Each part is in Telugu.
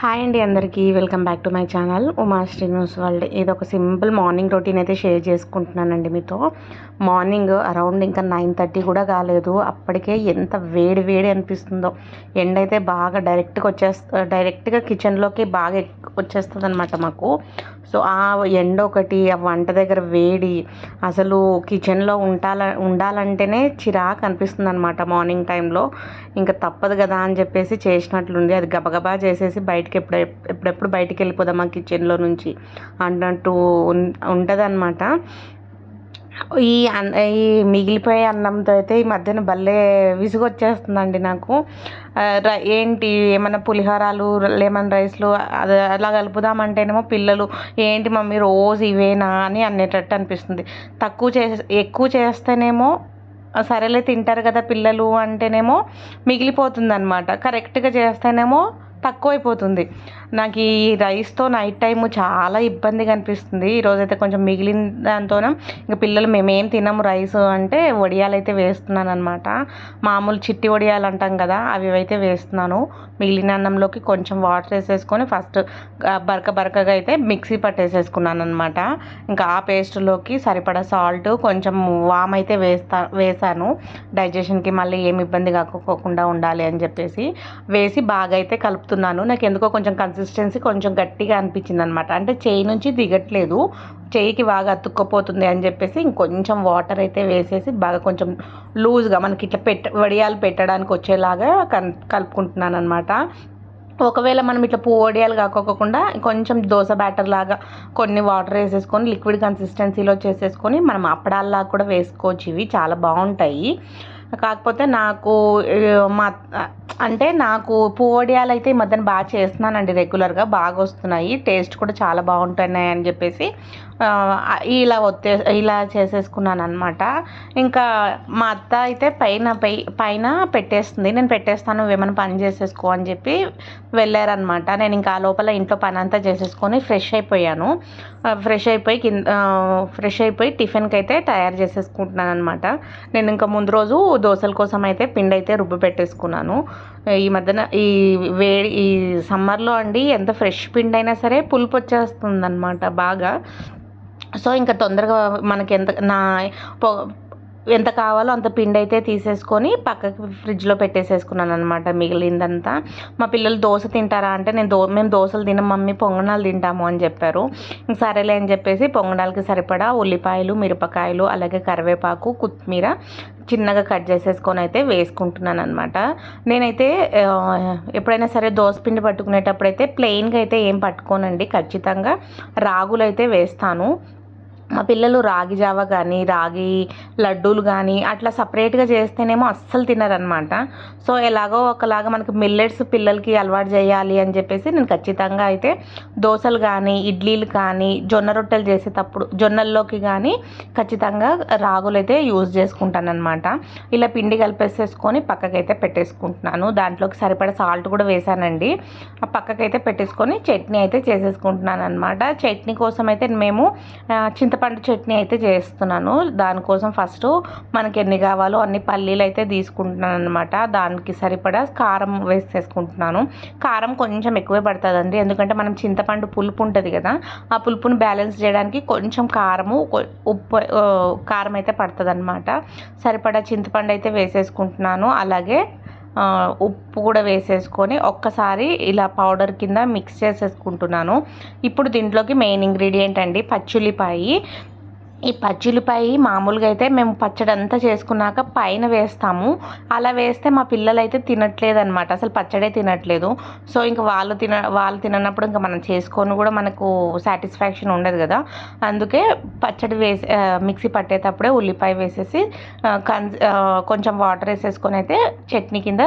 హాయ్ అండి అందరికీ welcome back to my channel Uma Srinivas world. ఇది ఒక సింపుల్ మార్నింగ్ రొటీన్ అయితే షేర్ చేసుకుంటున్నానండి మీతో. మార్నింగ్ అరౌండ్ ఇంకా నైన్ థర్టీ కూడా కాలేదు. అప్పటికే ఎంత వేడి వేడి అనిపిస్తుందో. ఎండ అయితే బాగా డైరెక్ట్గా వచ్చేస్తా డైరెక్ట్గా కిచెన్లోకి బాగా వచ్చేస్తుంది అనమాట మాకు. సో ఆ ఎండ ఒకటి ఆ వంట దగ్గర వేడి అసలు కిచెన్లో ఉండాల ఉండాలంటేనే చిరాకు అనిపిస్తుంది అనమాట మార్నింగ్ టైంలో ఇంకా తప్పదు కదా అని చెప్పేసి చేసినట్లుంది. అది గబగబా చేసేసి బయట బయటకి ఎప్పుడు ఎప్పుడెప్పుడు బయటికి వెళ్ళిపోదాం కిచెన్లో నుంచి అన్నట్టు ఉంటుంది అనమాట ఈ అన్ ఈ మిగిలిపోయే అన్నంతో అయితే ఈ మధ్యన భలే విసుగొచ్చేస్తుందండి నాకు. ఏంటి ఏమైనా పులిహోరాలు లెమన్ రైస్లు అది అలా కలుపుదామంటేనేమో పిల్లలు ఏంటి మమ్మీ రోజు ఇవేనా అని అనేటట్టు అనిపిస్తుంది. తక్కువ చే ఎక్కువ చేస్తేనేమో సరేలే తింటారు కదా పిల్లలు అంటేనేమో మిగిలిపోతుంది అనమాట కరెక్ట్గా చేస్తేనేమో తక్కువైపోతుంది. నాకు ఈ రైస్తో నైట్ టైం చాలా ఇబ్బందిగా అనిపిస్తుంది ఈరోజైతే కొంచెం మిగిలిన దాంతోనే ఇంకా పిల్లలు మేమేం తినము రైస్ అంటే వడియాలు అయితే వేస్తున్నాను అనమాట మామూలు చిట్టి వడియాలు అంటాం కదా అవి అయితే వేస్తున్నాను. మిగిలిన అన్నంలోకి కొంచెం వాటర్ వేసేసుకొని ఫస్ట్ బరక బరకగా అయితే మిక్సీ పట్టేసేసుకున్నాను అనమాట ఇంకా ఆ పేస్ట్లోకి సరిపడా సాల్ట్ కొంచెం వామ్ అయితే వేస్తా వేసాను. డైజెషన్కి మళ్ళీ ఏమి ఇబ్బంది కాకపోకుండా ఉండాలి అని చెప్పేసి వేసి బాగా అయితే కలుపుతున్నాను నాకు ఎందుకో కొంచెం కన్సిస్టెన్సీ కొంచెం గట్టిగా అనిపించింది అనమాట అంటే చేయి నుంచి దిగట్లేదు. చేయికి బాగా అతుక్కపోతుంది అని చెప్పేసి ఇంకొంచెం వాటర్ అయితే వేసేసి బాగా కొంచెం లూజ్గా మనకి ఇట్లా పెట్ట వడియాలు పెట్టడానికి వచ్చేలాగా కన్ కలుపుకుంటున్నాను అనమాట ఒకవేళ మనం ఇట్లా పువ్వు వడియాలు కాకోకుండా కొంచెం దోశ బ్యాటర్ లాగా కొన్ని వాటర్ వేసేసుకొని లిక్విడ్ కన్సిస్టెన్సీలో చేసేసుకొని మనం అప్పడాల్లాగా కూడా వేసుకోవచ్చు. ఇవి చాలా బాగుంటాయి. కాకపోతే నాకు మా అంటే నాకు పువ్వడియాలు అయితే ఈ మధ్యన బాగా చేస్తున్నానండి రెగ్యులర్గా బాగా వస్తున్నాయి. టేస్ట్ కూడా చాలా బాగుంటున్నాయి అని చెప్పేసి ఇలా వచ్చే ఇలా చేసేసుకున్నాను అనమాట ఇంకా మా అత్త అయితే పైన పై పైన పెట్టేస్తుంది. నేను పెట్టేస్తాను ఏమైనా పని చేసేసుకో అని చెప్పి వెళ్ళారనమాట నేను ఇంకా ఆ లోపల ఇంట్లో పని అంతా చేసేసుకొని ఫ్రెష్ అయిపోయాను. ఫ్రెష్ అయిపోయి కింద ఫ్రెష్ అయిపోయి టిఫిన్కి అయితే తయారు చేసేసుకుంటున్నాను అనమాట నేను ఇంకా ముందు రోజు దోశల కోసం అయితే పిండి అయితే రుబ్బు పెట్టేసుకున్నాను. ఈ మధ్యన ఈ వేడి ఈ సమ్మర్లో అండి ఎంత ఫ్రెష్ పిండి అయినా సరే పులుపు వచ్చేస్తుంది అనమాట బాగా. సో ఇంకా తొందరగా మనకి ఎంత నా ఎంత కావాలో అంత పిండి అయితే తీసేసుకొని పక్కకి ఫ్రిడ్జ్లో పెట్టేసేసుకున్నాను అనమాట మిగిలిందంతా. మా పిల్లలు దోశ తింటారా అంటే నేను దో మేము దోశలు తినం మమ్మీ పొంగనాలు తింటాము అని చెప్పారు. ఇంక సరేలే అని చెప్పేసి పొంగనాలకి సరిపడా ఉల్లిపాయలు మిరపకాయలు అలాగే కరివేపాకు కొత్తిమీర చిన్నగా కట్ చేసేసుకొని అయితే వేసుకుంటున్నాను అనమాట నేనైతే ఎప్పుడైనా సరే దోసపిండి పట్టుకునేటప్పుడు అయితే ప్లెయిన్గా అయితే ఏం పట్టుకోనండి. ఖచ్చితంగా రాగులు అయితే వేస్తాను. మా పిల్లలు రాగి జావ కానీ రాగి లడ్డూలు కానీ అట్లా సపరేట్గా చేస్తేనేమో అస్సలు తినరనమాట. సో ఎలాగో ఒకలాగా మనకి మిల్లెట్స్ పిల్లలకి అలవాటు చేయాలి అని చెప్పేసి నేను ఖచ్చితంగా అయితే దోశలు కానీ ఇడ్లీలు కానీ జొన్న రొట్టెలు చేసేటప్పుడు జొన్నల్లోకి కానీ ఖచ్చితంగా రాగులు అయితే యూజ్ చేసుకుంటానమాట ఇలా పిండి కలిపేసేసుకొని పక్కకైతే పెట్టేసుకుంటున్నాను. దాంట్లోకి సరిపడా సాల్ట్ కూడా వేసానండి. ఆ పక్కకైతే పెట్టేసుకొని చట్నీ అయితే చేసేసుకుంటున్నాను అనమాట చట్నీ కోసం అయితే మేము చింత చింతపండు చట్నీ అయితే చేస్తున్నాను. దానికోసం ఫస్ట్ మనకి ఎన్ని కావాలో అన్ని పల్లీలు అయితే తీసుకుంటున్నాను అనమాట దానికి సరిపడా కారం వేసేసుకుంటున్నాను. కారం కొంచెం ఎక్కువే పడుతుందండి. ఎందుకంటే మనం చింతపండు పులుపు ఉంటుంది కదా ఆ పులుపుని బ్యాలెన్స్ చేయడానికి కొంచెం కారము ఉప్పు కారం అయితే పడుతుంది అనమాట సరిపడా చింతపండు అయితే వేసేసుకుంటున్నాను. అలాగే ఉప్పు కూడా వేసేసుకొని ఒక్కసారి ఇలా పౌడర్ కింద మిక్స్ చేసేసుకుంటున్నాను. ఇప్పుడు దీంట్లోకి మెయిన్ ఇంగ్రీడియంట్ అండి పచ్చుల్లిపాయి ఈ పచ్చుల్లిపాయ మామూలుగా అయితే మేము పచ్చడి అంతా చేసుకున్నాక పైన వేస్తాము. అలా వేస్తే మా పిల్లలు అయితే తినట్లేదు అనమాట అసలు పచ్చడే తినట్లేదు. సో ఇంకా వాళ్ళు తిన వాళ్ళు తిననప్పుడు ఇంకా మనం చేసుకొని కూడా మనకు సాటిస్ఫాక్షన్ ఉండదు కదా. అందుకే పచ్చడి వేసి మిక్సీ పట్టేటప్పుడే ఉల్లిపాయ వేసేసి కన్ కొంచెం వాటర్ వేసేసుకొని అయితే చట్నీ కింద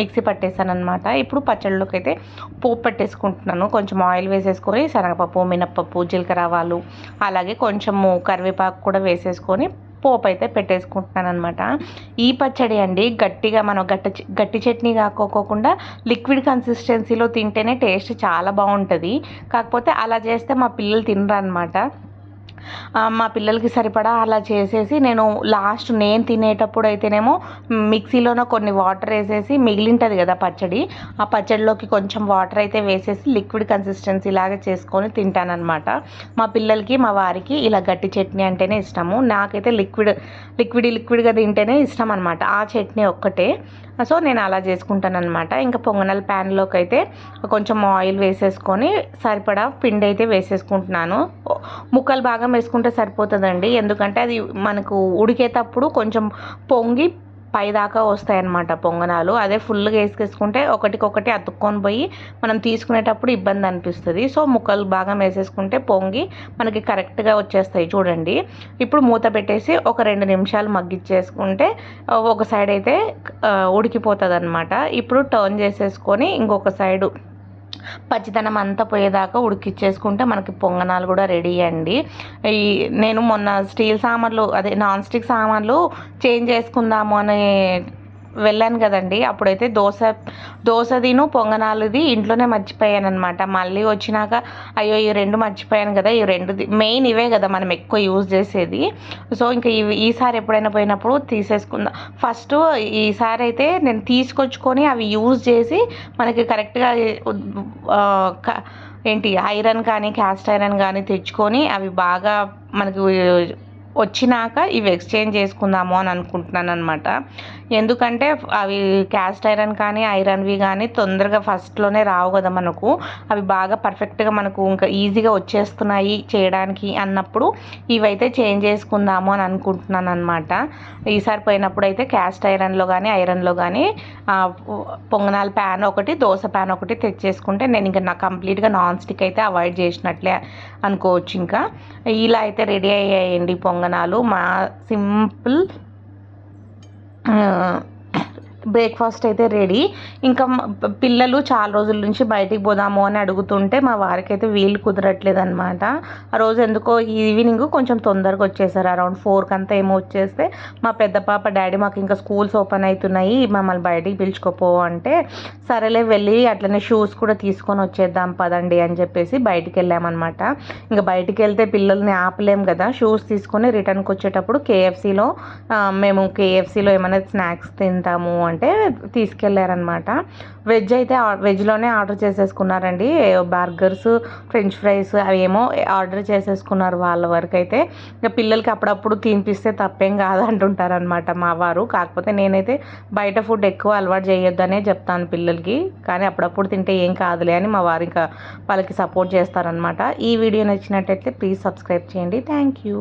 మిక్సీ పట్టేసాను అనమాట ఇప్పుడు పచ్చడిలోకి అయితే పోపు పెట్టేసుకుంటున్నాను. కొంచెం ఆయిల్ వేసేసుకొని శనగపప్పు మినప్పప్పు జీలకర్ర ఆవాలు అలాగే కొంచెము కరివేపాకు కూడా వేసేసుకొని పోపు అయితే పెట్టేసుకుంటున్నాను అనమాట ఈ పచ్చడి అండి గట్టిగా మనం గట్టి గట్టి చట్నీ కాకోకుండా లిక్విడ్ కన్సిస్టెన్సీలో తింటేనే టేస్ట్ చాలా బాగుంటుంది. కాకపోతే అలా చేస్తే మా పిల్లలు తినరు అనమాట మా పిల్లలకి సరిపడా అలా చేసేసి నేను లాస్ట్ నేను తినేటప్పుడు అయితేనేమో మిక్సీలోనో కొన్ని వాటర్ వేసేసి మిగిలింటుంది కదా పచ్చడి ఆ పచ్చడిలోకి కొంచెం వాటర్ అయితే వేసేసి లిక్విడ్ కన్సిస్టెన్సీ లాగా చేసుకొని తింటానన్నమాట. మా పిల్లలకి మా వారికి ఇలా గట్టి చట్నీ అంటేనే ఇష్టము. నాకైతే లిక్విడ్ లిక్విడ్ లిక్విడ్గా తింటేనే ఇష్టం అనమాట ఆ చట్నీ ఒక్కటే. సో నేను అలా చేసుకుంటాను అనమాట ఇంకా పొంగనల్ ప్యాన్లోకి అయితే కొంచెం ఆయిల్ వేసేసుకొని సరిపడా పిండి అయితే వేసేసుకుంటున్నాను ముక్కలు బాగా వేసుకుంటే సరిపోతుందండి. ఎందుకంటే అది మనకు ఉడికేటప్పుడు కొంచెం పొంగి పైదాకా వస్తాయన్నమాట పొంగనాలు. అదే ఫుల్గా వేసుకేసుకుంటే ఒకటికొకటి అతుక్కొని పోయి మనం తీసుకునేటప్పుడు ఇబ్బంది అనిపిస్తుంది. సో ముక్కలు బాగా వేసేసుకుంటే పొంగి మనకి కరెక్ట్గా వచ్చేస్తాయి చూడండి. ఇప్పుడు మూత పెట్టేసి ఒక రెండు నిమిషాలు మగ్గిచ్చేసుకుంటే ఒక సైడ్ అయితే ఉడికిపోతుంది అనమాట ఇప్పుడు టర్న్ చేసేసుకొని ఇంకొక సైడు పచ్చిదనం అంతా పోయేదాకా ఉడికిచ్చేసుకుంటే మనకి పొంగనాలు కూడా రెడీ అండి. ఈ నేను మొన్న స్టీల్ సామాన్లు అదే నాన్ స్టిక్ సామాన్లు చేంజ్ చేసుకుందాము అని వెళ్ళాను కదండి. అప్పుడైతే దోశ దోశదిను పొంగనాలుది ఇంట్లోనే మర్చిపోయాను అనమాట మళ్ళీ వచ్చినాక అయ్యో ఈ రెండు మర్చిపోయాను కదా ఈ రెండు మెయిన్ ఇవే కదా మనం ఎక్కువ యూజ్ చేసేది. సో ఇంకా ఇవి ఈసారి ఎప్పుడైనా పోయినప్పుడు తీసేసుకుందాం. ఫస్ట్ ఈసారి అయితే నేను తీసుకొచ్చుకొని అవి యూజ్ చేసి మనకి కరెక్ట్గా ఏంటి ఐరన్ కానీ క్యాస్ట్ ఐరన్ కానీ తెచ్చుకొని అవి బాగా మనకు వచ్చినాక ఇవి ఎక్స్చేంజ్ చేసుకుందాము అని అనుకుంటున్నాను అనమాట ఎందుకంటే అవి క్యాస్ట్ ఐరన్ కానీ ఐరన్వి కానీ తొందరగా ఫస్ట్లోనే రావు కదా మనకు. అవి బాగా పర్ఫెక్ట్గా మనకు ఇంకా ఈజీగా వచ్చేస్తున్నాయి చేయడానికి అన్నప్పుడు ఇవైతే చేంజ్ చేసుకుందాము అని అనుకుంటున్నాను అనమాట ఈసారి పోయినప్పుడు అయితే క్యాస్ట్ ఐరన్లో కానీ ఐరన్లో కానీ పొంగనాల ప్యాన్ ఒకటి దోశ ప్యాన్ ఒకటి తెచ్చేసుకుంటే నేను ఇంకా నా కంప్లీట్గా నాన్ స్టిక్ అయితే అవాయిడ్ చేసినట్లే అనుకోవచ్చు ఇంకా. ఇలా అయితే రెడీ అయ్యాయండి పొంగ పొంగనాలు మా సింపుల్ బ్రేక్ఫాస్ట్ అయితే రెడీ. ఇంకా పిల్లలు చాలా రోజుల నుంచి బయటికి పోదాము అని అడుగుతుంటే మా వారికి అయితే వీలు కుదరట్లేదు అనమాట ఆ రోజు ఎందుకో ఈవినింగ్ కొంచెం తొందరగా వచ్చేసారు. అరౌండ్ ఫోర్కి అంతా ఏమో వచ్చేస్తే మా పెద్ద పాప డాడీ మాకు ఇంకా స్కూల్స్ ఓపెన్ అవుతున్నాయి. మమ్మల్ని బయటికి పిలుచుకోపో అంటే సరేలే వెళ్ళి అట్లనే షూస్ కూడా తీసుకొని వచ్చేద్దాం పదండి అని చెప్పేసి బయటికి వెళ్ళామన్నమాట. ఇంకా బయటికి వెళ్తే పిల్లల్ని ఆపలేం కదా. షూస్ తీసుకొని రిటర్న్కి వచ్చేటప్పుడు కేఎఫ్సీలో మేము కేఎఫ్సీలో ఏమైనా స్నాక్స్ తింటాము అంటే తీసుకెళ్ళారనమాట వెజ్ అయితే వెజ్లోనే ఆర్డర్ చేసేసుకున్నారండి. బర్గర్స్ ఫ్రెంచ్ ఫ్రైస్ అవి ఏమో ఆర్డర్ చేసేసుకున్నారు వాళ్ళ వరకు అయితే. ఇంకా పిల్లలకి అప్పుడప్పుడు తినిపిస్తే తప్పేం కాదు అంటుంటారనమాట మా వారు. కాకపోతే నేనైతే బయట ఫుడ్ ఎక్కువ అలవాటు చేయొద్దనే చెప్తాను పిల్లలకి. కానీ అప్పుడప్పుడు తింటే ఏం కాదులే అని మా వారు ఇంకా వాళ్ళకి సపోర్ట్ చేస్తారనమాట ఈ వీడియో నచ్చినట్టయితే ప్లీజ్ సబ్స్క్రైబ్ చేయండి. Thank you